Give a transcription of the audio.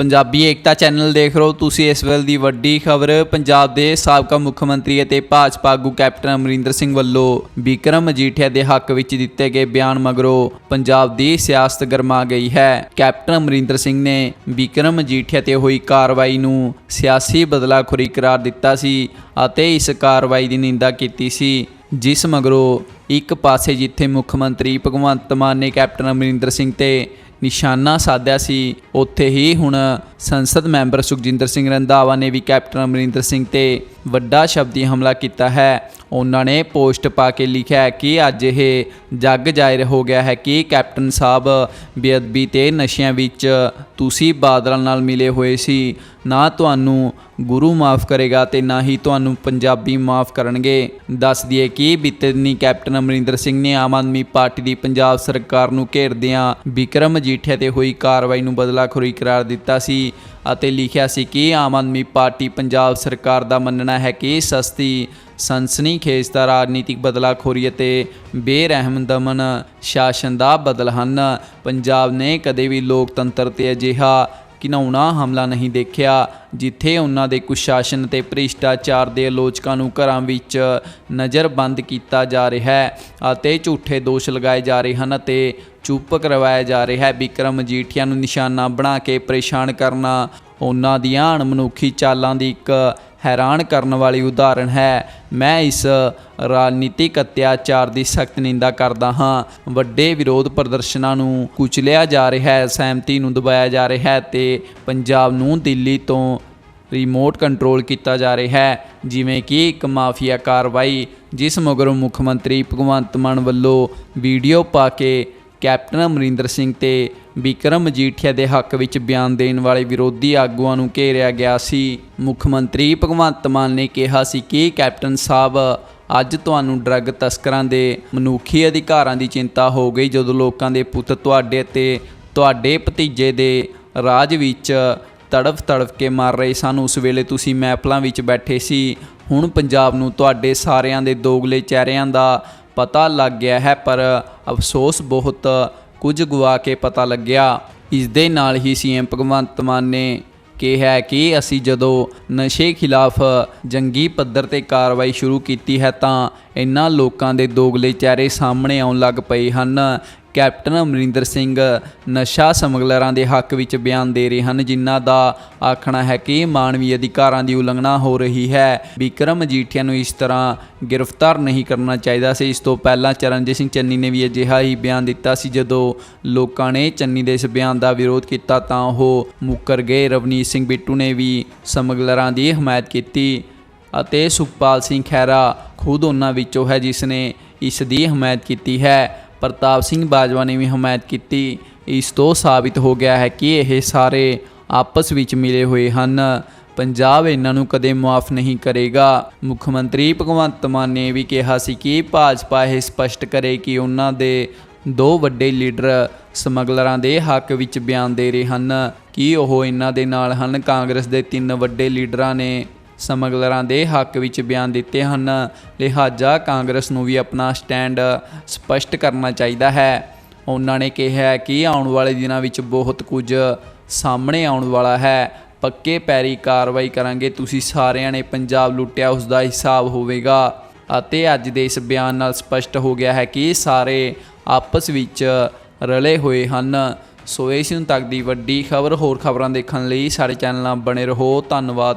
ਪੰਜਾਬੀ ਏਕਤਾ channel ਦੇਖ ਰਹੇ ਹੋ ਤੁਸੀਂ ਇਸ ਵੇਲੇ ਦੀ ਵੱਡੀ ਖਬਰ। ਪੰਜਾਬ ਦੇ ਸਾਬਕਾ ਮੁੱਖ ਮੰਤਰੀ ਅਤੇ ਭਾਜਪਾ ਆਗੂ ਕੈਪਟਨ ਅਮਰਿੰਦਰ ਸਿੰਘ ਵੱਲੋਂ ਵਿਕਰਮ ਮਜੀਠੀਆ ਦੇ ਹੱਕ ਵਿੱਚ ਦਿੱਤੇ ਗਏ ਬਿਆਨ ਮਗਰੋਂ ਪੰਜਾਬ ਦੀ ਸਿਆਸਤ ਗਰਮਾ ਗਈ ਹੈ। ਕੈਪਟਨ ਅਮਰਿੰਦਰ ਸਿੰਘ ਨੇ ਵਿਕਰਮ ਮਜੀਠੀਆ ਤੇ ਹੋਈ ਕਾਰਵਾਈ ਨੂੰ ਸਿਆਸੀ ਬਦਲਾਖੋਰੀ ਕਰਾਰ ਦਿੱਤਾ ਸੀ ਅਤੇ ਇਸ ਕਾਰਵਾਈ ਦੀ ਨਿੰਦਾ ਕੀਤੀ ਸੀ, ਜਿਸ ਮਗਰੋਂ ਇੱਕ ਪਾਸੇ ਜਿੱਥੇ ਮੁੱਖ ਮੰਤਰੀ ਭਗਵੰਤ ਮਾਨ ਨੇ ਕੈਪਟਨ ਅਮਰਿੰਦਰ ਸਿੰਘ ਤੇ ਨਿਸ਼ਾਨਾ ਸਾਧਿਆ ਸੀ। ਉੱਥੇ ਹੀ ਹੁਣ ਸੰਸਦ ਮੈਂਬਰ ਸੁਖਜਿੰਦਰ ਸਿੰਘ ਰੰਧਾਵਾ ਨੇ ਵੀ ਕੈਪਟਨ ਅਮਰਿੰਦਰ ਸਿੰਘ ਤੇ ਵੱਡਾ ਸ਼ਬਦੀ ਹਮਲਾ ਕੀਤਾ ਹੈ। ਉਹਨਾਂ ਨੇ ਪੋਸਟ ਪਾ ਕੇ ਲਿਖਿਆ ਹੈ ਕਿ ਅੱਜ ਇਹ ਜੱਗ ਜ਼ਾਹਿਰ ਹੋ ਗਿਆ ਹੈ ਕਿ ਕੈਪਟਨ ਸਾਹਿਬ ਬੇਅਦਬੀ ਤੇ ਨਸ਼ਿਆਂ ਵਿੱਚ ਤੁਸੀਂ ਬਾਦਲਾਂ ਨਾਲ ਮਿਲੇ ਹੋਏ ਸੀ। ਨਾ ਤੁਹਾਨੂੰ ਗੁਰੂ ਮਾਫ ਕਰੇਗਾ ਤੇ ਨਾ ਹੀ ਤੁਹਾਨੂੰ ਪੰਜਾਬੀ ਮਾਫ ਕਰਨਗੇ। ਦੱਸ ਦਈਏ ਕਿ ਬੀਤੇ ਦਿਨੀ ਕੈਪਟਨ ਅਮਰਿੰਦਰ ਸਿੰਘ ਨੇ ਆਮ ਆਦਮੀ ਪਾਰਟੀ ਦੀ ਪੰਜਾਬ ਸਰਕਾਰ ਨੂੰ ਘੇਰਦਿਆਂ ਵਿਕਰਮ ਮਜੀਠੀਆ ਤੇ ਹੋਈ ਕਾਰਵਾਈ ਨੂੰ ਬਦਲਾਖੋਰੀ ਕਰਾਰ ਦਿੱਤਾ ਸੀ। ਅਤੇ ਲਿਖਿਆ ਸੀ ਕਿ ਆਮ ਆਦਮੀ ਪਾਰਟੀ ਪੰਜਾਬ ਸਰਕਾਰ ਦਾ ਮੰਨਣਾ ਹੈ ਕਿ ਸਸਤੀ ਸਨਸਨੀ ਖੇਜ ਦਾ ਰਾਜਨੀਤਿਕ ਬਦਲਾਖੋਰੀ ਅਤੇ ਬੇਰਹਿਮ ਦਮਨ ਸ਼ਾਸਨ ਦਾ ਬਦਲ ਹਨ। ਪੰਜਾਬ ਨੇ ਕਦੇ ਵੀ ਲੋਕਤੰਤਰ ਤੇ ਅਜਿਹਾ ਘਿਨਾਉਣਾ ਹਮਲਾ ਨਹੀਂ ਦੇਖਿਆ, ਜਿੱਥੇ ਉਹਨਾਂ ਦੇ ਕੁਸ਼ਾਸਨ ਤੇ ਭ੍ਰਿਸ਼ਟਾਚਾਰ ਦੇ ਆਲੋਚਕਾਂ ਨੂੰ ਘਰਾਂ ਵਿੱਚ ਨਜ਼ਰਬੰਦ ਕੀਤਾ ਜਾ ਰਿਹਾ ਹੈ ਅਤੇ ਝੂਠੇ ਦੋਸ਼ ਲਗਾਏ ਜਾ ਰਹੇ ਹਨ ਅਤੇ ਚੁੱਪ ਕਰਵਾਇਆ ਜਾ ਰਿਹਾ ਹੈ। ਵਿਕਰਮ ਮਜੀਠੀਆ ਨੂੰ ਨਿਸ਼ਾਨਾ ਬਣਾ ਕੇ ਪਰੇਸ਼ਾਨ ਕਰਨਾ ਉਹਨਾਂ ਦੀਆਂ ਅਣਮਨੁੱਖੀ ਚਾਲਾਂ ਦੀ ਇੱਕ ਹੈਰਾਨ ਕਰਨ ਵਾਲੀ ਉਦਾਹਰਣ ਹੈ। ਮੈਂ ਇਸ ਰਾਜਨੀਤਿਕ ਅਤਿਆਚਾਰ ਦੀ ਸਖਤ ਨਿੰਦਾ ਕਰਦਾ ਹਾਂ। ਵੱਡੇ ਵਿਰੋਧ ਪ੍ਰਦਰਸ਼ਨਾਂ ਨੂੰ ਕੁਚਲਿਆ ਜਾ ਰਿਹਾ ਹੈ, ਸਹਿਮਤੀ ਨੂੰ ਦਬਾਇਆ ਜਾ ਰਿਹਾ ਹੈ ਤੇ ਪੰਜਾਬ ਨੂੰ ਦਿੱਲੀ ਤੋਂ ਰਿਮੋਟ ਕੰਟਰੋਲ ਕੀਤਾ ਜਾ ਰਿਹਾ ਹੈ। ਜਿਵੇਂ ਕਿ ਇੱਕ ਮਾਫੀਆ ਕਾਰਵਾਈ, ਜਿਸ ਮਗਰੋਂ ਮੁੱਖ ਮੰਤਰੀ ਭਗਵੰਤ ਮਾਨ ਵੱਲੋਂ ਵੀਡੀਓ ਪਾ ਕੇ ਕੈਪਟਨ ਅਮਰਿੰਦਰ ਸਿੰਘ ਤੇ ਵਿਕਰਮ ਮਜੀਠੀਆ ਦੇ ਹੱਕ ਵਿੱਚ ਬਿਆਨ ਦੇਣ ਵਾਲੇ ਵਿਰੋਧੀ ਆਗੂਆਂ ਨੂੰ ਘੇਰਿਆ ਗਿਆ ਸੀ। ਮੁੱਖ ਮੰਤਰੀ ਭਗਵੰਤ ਮਾਨ ਨੇ ਕਿਹਾ ਸੀ ਕਿ ਕੈਪਟਨ ਸਾਹਿਬ ਅੱਜ ਤੁਹਾਨੂੰ ਡਰੱਗ ਤਸਕਰਾਂ ਦੇ ਮਨੁੱਖੀ ਅਧਿਕਾਰਾਂ ਦੀ ਚਿੰਤਾ ਹੋ ਗਈ, ਜਦੋਂ ਲੋਕਾਂ ਦੇ ਪੁੱਤ ਤੁਹਾਡੇ ਤੇ ਤੁਹਾਡੇ ਭਤੀਜੇ ਦੇ ਰਾਜ ਵਿੱਚ ਤੜਫ ਤੜਫ ਕੇ ਮਰ ਰਹੇ ਸਨ। ਉਸ ਵੇਲੇ ਤੁਸੀਂ ਮਹਿਫਲਾਂ ਵਿੱਚ ਬੈਠੇ ਸੀ। ਹੁਣ ਪੰਜਾਬ ਨੂੰ ਤੁਹਾਡੇ ਸਾਰਿਆਂ ਦੇ ਦੋਗਲੇ ਚਿਹਰਿਆਂ ਦਾ ਪਤਾ ਲੱਗ ਗਿਆ ਹੈ, ਪਰ ਅਫਸੋਸ ਬਹੁਤ ਕੁਝ ਗਵਾ ਕੇ ਪਤਾ ਲੱਗਿਆ। ਇਸ ਦੇ ਨਾਲ ਹੀ ਸੀਐਮ ਭਗਵੰਤ ਮਾਨ ਨੇ ਕਿਹਾ ਕਿ ਅਸੀਂ ਜਦੋਂ ਨਸ਼ੇ ਖਿਲਾਫ ਜੰਗੀ ਪੱਧਰ ਤੇ ਕਾਰਵਾਈ ਸ਼ੁਰੂ ਕੀਤੀ ਹੈ ਤਾਂ ਇਨ੍ਹਾਂ ਲੋਕਾਂ ਦੇ ਦੋਗਲੇ ਚਿਹਰੇ ਸਾਹਮਣੇ ਆਉਣ ਲੱਗ ਪਏ ਹਨ। ਕੈਪਟਨ ਅਮਰਿੰਦਰ ਸਿੰਘ ਨਸ਼ਾ ਸਮਗਲਰਾਂ ਦੇ ਹੱਕ ਵਿੱਚ ਬਿਆਨ ਦੇ ਰਹੇ ਹਨ, ਜਿਨ੍ਹਾਂ ਦਾ ਆਖਣਾ ਹੈ ਕਿ ਮਾਨਵੀ ਅਧਿਕਾਰਾਂ ਦੀ ਉਲੰਘਣਾ ਹੋ ਰਹੀ ਹੈ। ਵਿਕਰਮ ਮਜੀਠੀਆ ਨੂੰ ਇਸ ਤਰ੍ਹਾਂ ਗ੍ਰਿਫਤਾਰ ਨਹੀਂ ਕਰਨਾ ਚਾਹੀਦਾ ਸੀ। ਇਸ ਤੋਂ ਪਹਿਲਾਂ ਚਰਨਜੀਤ ਸਿੰਘ ਚੰਨੀ ਨੇ ਵੀ ਅਜਿਹਾ ਹੀ ਬਿਆਨ ਦਿੱਤਾ ਸੀ। ਜਦੋਂ ਲੋਕਾਂ ਨੇ ਚੰਨੀ ਦੇ ਇਸ ਬਿਆਨ ਦਾ ਵਿਰੋਧ ਕੀਤਾ ਤਾਂ ਉਹ ਮੁੱਕਰ ਗਏ। ਰਵਨੀਤ ਸਿੰਘ ਬਿੱਟੂ ਨੇ ਵੀ ਸਮਗਲਰਾਂ ਦੀ ਹਮਾਇਤ ਕੀਤੀ। ਅਤੇ ਸੁਖਪਾਲ ਸਿੰਘ ਖਹਿਰਾ ਖੁਦ ਉਹਨਾਂ ਵਿੱਚੋਂ ਹੈ, ਜਿਸ ਨੇ ਇਸ ਦੀ ਹਮਾਇਤ ਕੀਤੀ ਹੈ। ਪ੍ਰਤਾਪ ਸਿੰਘ ਬਾਜਵਾ ਨੇ ਵੀ ਹਮਾਇਤ ਕੀਤੀ। ਇਸ ਤੋਂ ਸਾਬਿਤ ਹੋ ਗਿਆ ਹੈ ਕਿ ਇਹ ਸਾਰੇ ਆਪਸ ਵਿੱਚ ਮਿਲੇ ਹੋਏ ਹਨ। ਪੰਜਾਬ ਇਹਨਾਂ ਨੂੰ ਕਦੇ ਮਾਫ ਨਹੀਂ ਕਰੇਗਾ। ਮੁੱਖ ਮੰਤਰੀ ਭਗਵੰਤ ਮਾਨ ਨੇ ਵੀ ਕਿਹਾ ਸੀ ਕਿ ਭਾਜਪਾ ਇਹ ਸਪਸ਼ਟ ਕਰੇ ਕਿ ਉਹਨਾਂ ਦੇ ਦੋ ਵੱਡੇ ਲੀਡਰ ਸਮਗਲਰਾਂ ਦੇ ਹੱਕ ਵਿੱਚ ਬਿਆਨ ਦੇ ਰਹੇ ਹਨ। ਕਿ ਉਹ ਇਹਨਾਂ ਦੇ ਨਾਲ ਹਨ? ਕਾਂਗਰਸ ਦੇ ਤਿੰਨ ਵੱਡੇ ਲੀਡਰਾਂ ਨੇ ਸਮਗਲਰਾਂ ਦੇ ਹੱਕ ਵਿੱਚ ਬਿਆਨ ਦਿੱਤੇ ਹਨ। ਲਿਹਾਜ਼ਾ ਕਾਂਗਰਸ ਨੂੰ ਵੀ ਆਪਣਾ ਸਟੈਂਡ ਸਪਸ਼ਟ ਕਰਨਾ ਚਾਹੀਦਾ ਹੈ। ਉਹਨਾਂ ਨੇ ਕਿਹਾ ਕਿ ਆਉਣ ਵਾਲੇ ਦਿਨਾਂ ਵਿੱਚ ਬਹੁਤ ਕੁਝ ਸਾਹਮਣੇ ਆਉਣ ਵਾਲਾ ਹੈ। ਪੱਕੇ ਪੈਰੀ ਕਾਰਵਾਈ ਕਰਾਂਗੇ। ਤੁਸੀਂ ਸਾਰਿਆਂ ਨੇ ਪੰਜਾਬ ਲੁੱਟਿਆ ਉਸ ਦਾ ਹਿਸਾਬ ਹੋਵੇਗਾ। ਅਤੇ ਅੱਜ ਦੇ ਇਸ ਬਿਆਨ ਨਾਲ ਸਪਸ਼ਟ ਹੋ ਗਿਆ ਹੈ ਕਿ ਸਾਰੇ ਆਪਸ ਵਿੱਚ ਰਲੇ ਹੋਏ ਹਨ। ਸੋ ਇਸ ਨੂੰ ਤੱਕ ਦੀ ਵੱਡੀ ਖਬਰ ਹੋਰ ਖਬਰਾਂ ਦੇਖਣ ਲਈ ਸਾਡੇ ਚੈਨਲ ਨਾਲ ਬਣੇ ਰਹੋ। ਧੰਨਵਾਦ।